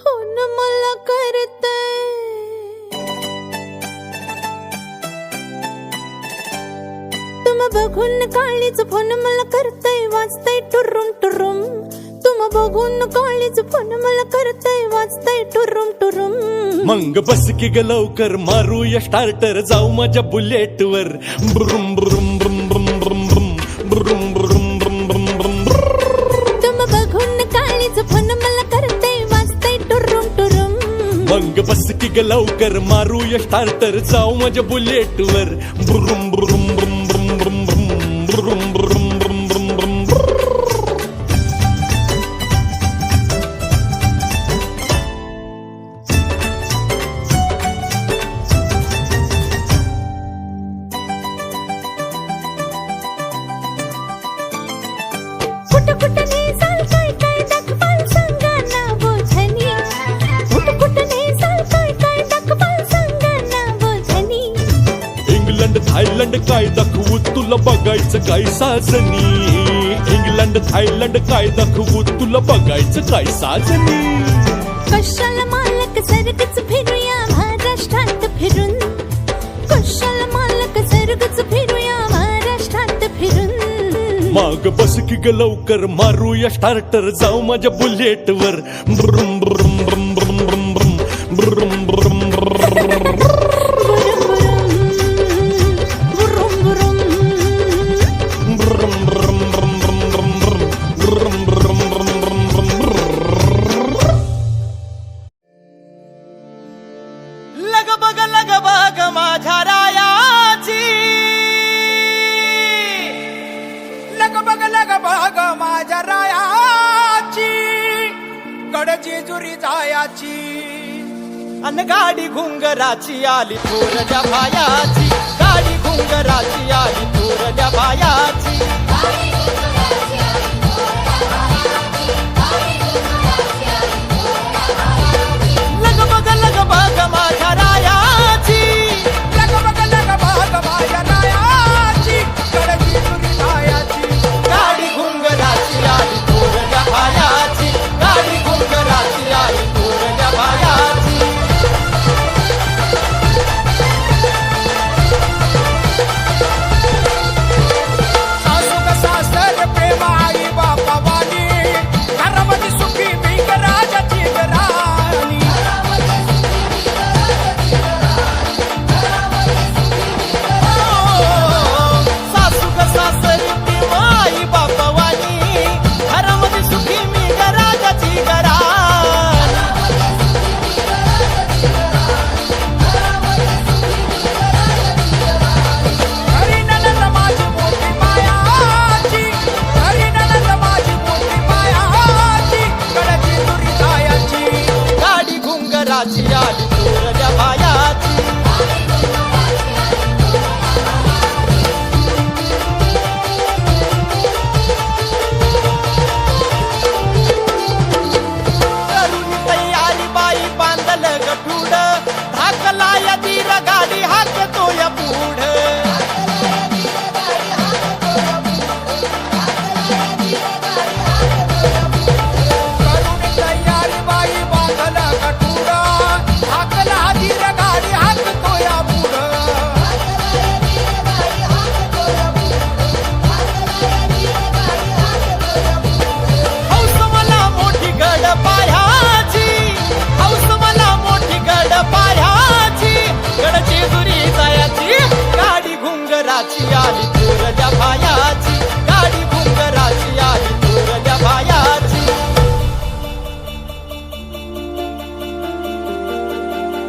हो न मला करतय तुम बघून काळीच फोन मला करतय वाचतय टुरुम टुरुम. तुम बघून काळीच फोन मला करतय वाचतय टुरुम टुरुम. मंग बस की ग लवकर मारूया स्टार्टर जाऊ माझ्या बुलेट वर. ब्रुम ब्रुम मग बस की ग लवकर मारूया स्टार्टर जाऊ माझ्या बुलेट वर. बुरुम बुरुम. थायलंड काय दाखवू तुला बघायचं काय साजनी इंग्लंड थायलंड काय दाखवू तुला बघायचं काय साजनी कशाला मालक सरगच फिरूया महाराष्ट्रात फिरून कशाला मालक सरगच फिरूया महाराष्ट्रात फिरून माग बस की ग लवकर मारूया स्टार्टर जाऊ माझ्या बुलेट वर. ब्रुम ब्रुम ब्रुम ब्रुम ब्रुम ब्रुम. जेजुरी जायाची अन गाडी घुंगराची आली थोरल्या भायाची गाडी घुंगराची आली थोरल्या cidade,